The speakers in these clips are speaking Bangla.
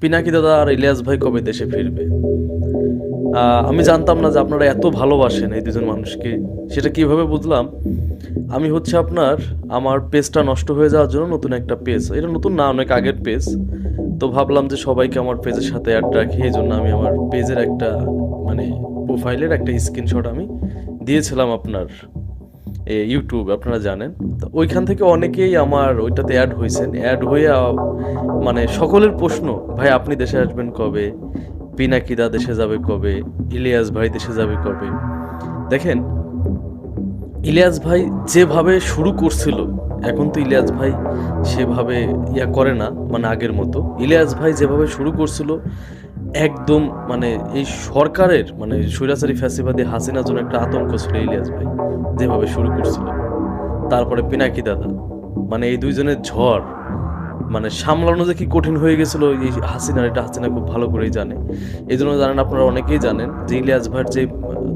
পিনাকি দাদা আর ইলিয়াস ভাই কবে দেশে ফিরবে? আমি জানতাম না যে আপনারা এত ভালোবাসেন এই দুজন মানুষকে। সেটা কীভাবে বুঝলাম? আমি হচ্ছে আপনার, আমার পেজটা নষ্ট হয়ে যাওয়ার জন্য নতুন একটা পেজ। এটা নতুন না, অনেক আগের পেজ। তো ভাবলাম যে সবাইকে আমার পেজের সাথে অ্যাড রাখি, এই জন্য আমি আমার পেজের একটা মানে প্রোফাইলের একটা স্ক্রিনশট আমি দিয়েছিলাম আপনার ইউটিউব আপনারা জানেন। তো ওইখান থেকে অনেকেই আমার ওইটাতে অ্যাড হয়েছেন। অ্যাড হয়ে মানে সকলের প্রশ্ন, ভাই, আপনি দেশে আসবেন কবে? পিনাকিদা দেশে যাবে কবে? ইলিয়াস ভাই দেশে যাবে কবে? দেখেন, ইলিয়াস ভাই যেভাবে শুরু করছিল, এখন তো ইলিয়াস ভাই সেভাবে ইয়া করে না মানে আগের মতো। ইলিয়াস ভাই যেভাবে শুরু করছিল একদম মানে এই সরকারের মানে স্বৈরাচারী ফ্যাসিবাদী হাসিনার জন্য একটা আতঙ্ক ছিল ইলিয়াস ভাই, যেভাবে শুরু করছিল। তারপরে পিনাকি দাদা মানে এই দুইজনের ঝড় মানে সামলানো যে কি কঠিন হয়ে গেছিল, এই হাসিনার, এটা হাসিনা খুব ভালো করেই জানে। এই জন্য জানেন আপনারা অনেকেই জানেন যে ইলিয়াস ভাইয়ের যে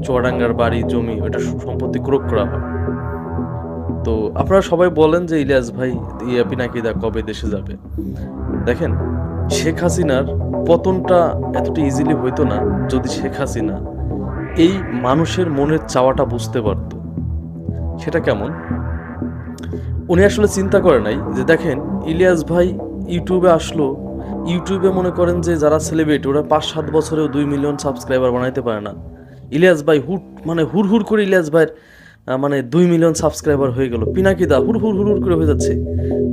চুয়াডাঙ্গার বাড়ি, জমি ওটা সম্পত্তি ক্রোক করা হয়। তো আপনারা সবাই বলেন যে ইলিয়াস ভাই, ইয়া পিনাকিদা কবে দেশে যাবে। দেখেন শেখ হাসিনার পতনটা এতটা ইজিলি হইতো না যদি শেখ হাসিনা এই মানুষের মনের চাওয়াটা বুঝতে পারত। সেটা কেমন? উনি আসলে চিন্তা করে নাই যে দেখেন, ইলিয়াস ভাই ইউটিউবে আসলো, ইউটিউবে মনে করেন যে যারা সেলিব্রিটি ওরা পাঁচ সাত বছরেও দুই মিলিয়ন সাবস্ক্রাইবার বানাইতে পারে না। ইলিয়াস ভাই হুট মানে হুর হুর করে ইলিয়াস ভাইয়ের মানে দুই মিলিয়ন সাবস্ক্রাইবার হয়ে গেল। পিনাকি দা হুর হুর হুর হুর করে হয়ে যাচ্ছে।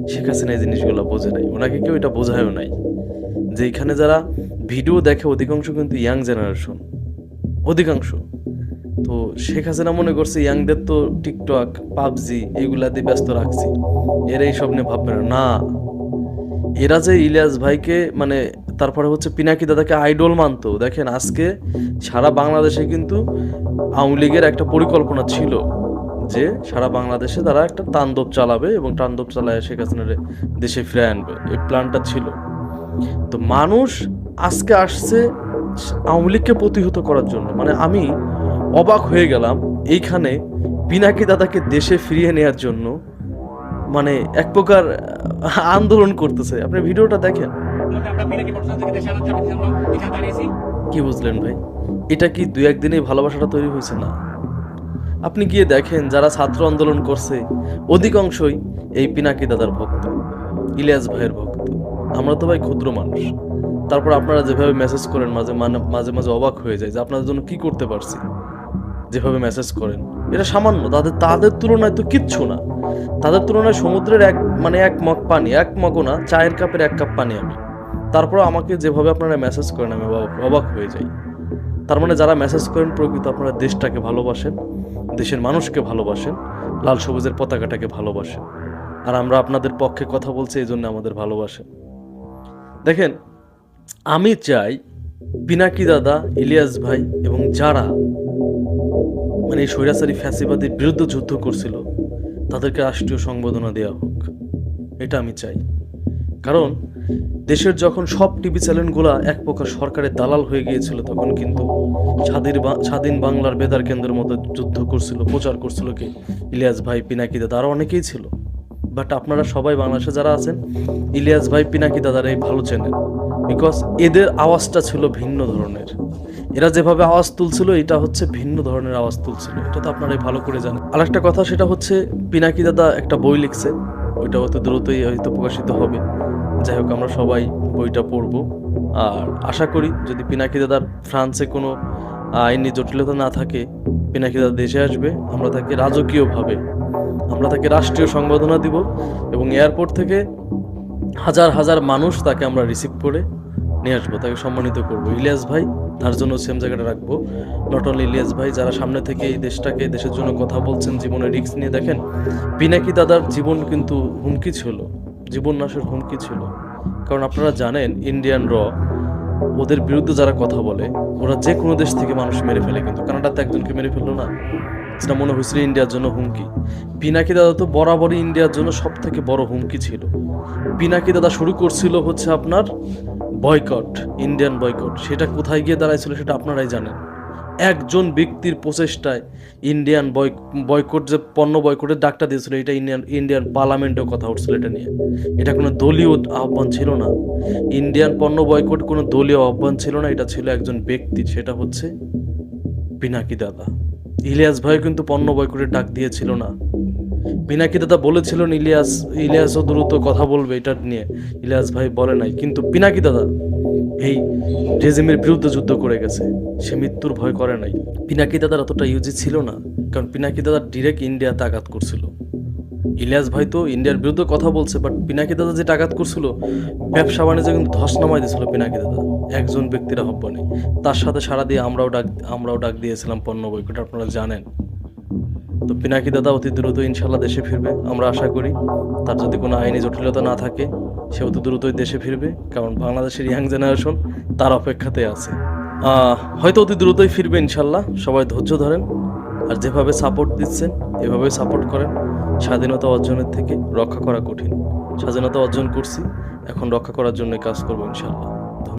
শেখ হাসিনা এই জিনিসগুলো বোঝে নাই। ওনাকে কেউ এটা বোঝায়ও নাই। যে এখানে যারা ভিডিও দেখে অধিকাংশ কিন্তু ইয়াং জেনারেশন, অধিকাংশ। তো শেখ হাসিনা মনে করছে ইয়াংদের তো টিকটক, পাবজি এইগুলা দিয়ে ব্যস্ত রাখছি। এরা এইসব নিয়ে ভাববে না। না, এরা যে ইলিয়াস ভাইকে মানে তারপরে হচ্ছে পিনাকি দাদাকে আইডল মানতো। দেখেন আজকে সারা বাংলাদেশে কিন্তু আওয়ামী লীগের একটা পরিকল্পনা ছিল যে সারা বাংলাদেশে তারা একটা তাণ্ডব চালাবে এবং তাণ্ডব চালায় শেখ হাসিনার দেশে ফিরে আনবে। এই প্ল্যানটা ছিল। তো মানুষ আজকে আসছে আওয়ামী লীগকে প্রতিহত করার জন্য। মানে আমি অবাক হয়ে গেলাম এইখানে পিনাকি দাদাকে দেশে ফিরিয়ে নেওয়ার জন্য মানে এক প্রকার আন্দোলন করতেছে। আপনি ভিডিওটা দেখেন। কি বুঝলেন ভাই? এটা কি দুই একদিনেই ভালোবাসাটা তৈরি হয়েছে না? আপনি গিয়ে দেখেন যারা ছাত্র আন্দোলন করছে, অধিকাংশই এই পিনাকি দাদার ভক্ত, ইলিয়াস ভাইয়ের ভক্ত। আমরা তো ভাই ক্ষুদ্র মানুষ। তারপর আপনারা যেভাবে মেসেজ করেন, মাঝে মানে- মাঝে মাঝে অবাক হয়ে যায় যে আপনাদের জন্য কি করতে পারছি? যেভাবে মেসেজ করেন। এটা সামান্য, তাদের তাদের তুলনায় তো কিচ্ছু না। তাদের তুলনায় সমুদ্রের এক মানে এক মগ পানি, এক মগও না, চায়ের কাপের এক কাপ পানি আমি। তারপর আমাকে যেভাবে আপনারা মেসেজ করেন, আমি অবাক- অবাক হয়ে যাই। তার মানে যারা মেসেজ করেন, প্রকৃত আপনারা দেশটাকে ভালোবাসেন, দেশের মানুষকে ভালোবাসেন, লাল সবুজের পতাকাটাকে ভালোবাসেন। আর আমরা আপনাদের পক্ষে কথা বলছি, এই জন্য আমাদের ভালোবাসেন। দেখেন, আমি চাই পিনাকি দাদা, ইলিয়াস ভাই এবং যারা মানে এই স্বৈরাচারী ফ্যাসিবাদের বিরুদ্ধে যুদ্ধ করছিল, তাদেরকে রাষ্ট্রীয় সংবর্ধনা দেওয়া হোক। এটা আমি চাই। কারণ দেশের যখন সব টিভি চ্যানেলগুলা এক প্রকার সরকারের দালাল হয়ে গিয়েছিল, তখন কিন্তু স্বাধীন স্বাধীন বাংলার বেদার কেন্দ্রের মতো যুদ্ধ করছিল, প্রচার করছিল কে? ইলিয়াস ভাই, পিনাকি দাদা আরও অনেকেই ছিল। বাট আপনারা সবাই বাংলাদেশে যারা আছেন, ইলিয়াস ভাই, পিনাকি দাদার এই ভালো চেনেন বিকজ এদের আওয়াজটা ছিল ভিন্ন ধরনের। এরা যেভাবে আওয়াজ তুলছিল, এটা হচ্ছে ভিন্ন ধরনের আওয়াজ তুলছিল। এটা তো আপনারাই ভালো করে জানেন। আর একটা কথা, সেটা হচ্ছে পিনাকি দাদা একটা বই লিখছে। ওইটা হয়তো দ্রুতই হয়তো প্রকাশিত হবে। যাই হোক, আমরা সবাই বইটা পড়ব। আর আশা করি, যদি পিনাকি দাদার ফ্রান্সে কোনো আইনি জটিলতা না থাকে, পিনাকি দাদা দেশে আসবে। আমরা তাকে রাজকীয়ভাবে আমরা তাকে রাষ্ট্রীয় সংবর্ধনা দিব এবং এয়ারপোর্ট থেকে হাজার হাজার মানুষ তাকে আমরা রিসিভ করে নিয়ে আসব, তাকে সম্মানিত করব। ইলিয়াস ভাই, তার জন্য সেম জায়গাটা রাখব। নট অনলি ইলিয়াস ভাই, যারা সামনে থেকে এই দেশটাকে, দেশের জন্য কথা বলছেন, জীবনে রিস্ক নিয়ে দেখেন, পিনাকি দাদার জীবন কিন্তু হুমকি ছিল, জীবন নাশের হুমকি ছিল। কারণ আপনারা জানেন ইন্ডিয়ান র ওদের বিরুদ্ধে যারা কথা বলে, ওরা যে কোনো দেশ থেকে মানুষ মেরে ফেলে, কিন্তু কানাডাতে একজনকে মেরে ফেলল না। সেটা মনে হয়েছিল ইন্ডিয়ার জন্য হুমকি। পিনাকি দাদা তো বরাবরই ইন্ডিয়ার জন্য সব থেকে বড় হুমকি ছিল। পিনাকি দাদা শুরু করছিল হচ্ছে আপনার বয়কট, ইন্ডিয়ান বয়কট। সেটা কোথায় গিয়ে দাঁড়াইছিল সেটা আপনারাই জানেন। একজন ব্যক্তির প্রচেষ্টায় ইন্ডিয়ান বয় বয়কট যে পণ্য বয়কটের ডাকটা দিয়েছিল, এটা ইন্ডিয়ান ইন্ডিয়ান পার্লামেন্টেও কথা উঠছিল এটা নিয়ে। এটা কোনো দলীয় আহ্বান ছিল না। ইন্ডিয়ান পণ্য বয়কট কোনো দলীয় আহ্বান ছিল না, এটা ছিল একজন ব্যক্তির সেটা হচ্ছে পিনাকি দাদা। ইলিয়াস ভাই কিন্তু পণ্য বয়কটের ডাক দিয়েছিল না। পিনাকি দাদা বলেছিলেন, ইলিয়াস, ইলিয়াসও দ্রুত কথা বলবে, এটা নিয়ে। ইলিয়াস ভাই বলে নাই, কিন্তু পিনাকি দাদা এই রেজিমের বিরুদ্ধে যুদ্ধ করে গেছে। সে মৃত্যুর ভয় করে নাই। পিনাকি দাদার অতটা ইউজি ছিল না, কারণ পিনাকি দাদা ডিরেক্ট ইন্ডিয়াতে আঘাত করছিল। ইলিয়াস ভাই তো ইন্ডিয়ার বিরুদ্ধে কথা বলছে বাট পিনাকি দাদা যেটা আঘাত করছিল, ব্যবসা বাণিজ্য কিন্তু ধস নামাই দিয়েছিল পিনাকি দাদা। একজন ব্যক্তির আহ্বানে। তার সাথে সারা দিয়ে আমরাও ডাক আমরাও ডাক দিয়েছিলাম পণ্য বৈকট, আপনারা জানেন। তো পিনাকি দাদা অতি দ্রুত ইনশাল্লাহ দেশে ফিরবে, আমরা আশা করি। তার যদি কোনো আইনি জটিলতা না থাকে সে অতি দ্রুতই দেশে ফিরবে, কারণ বাংলাদেশের ইয়াং জেনারেশন তার অপেক্ষাতে আছে। হয়তো অতি দ্রুতই ফিরবে ইনশাল্লাহ, সবাই ধৈর্য ধরেন, আর যেভাবে সাপোর্ট দিচ্ছেন, এভাবে সাপোর্ট করেন, স্বাধীনতা অর্জনের থেকে রক্ষা করা কঠিন। স্বাধীনতা অর্জন করছি, এখন রক্ষা করার জন্য কাজ করব ইনশাল্লাহ।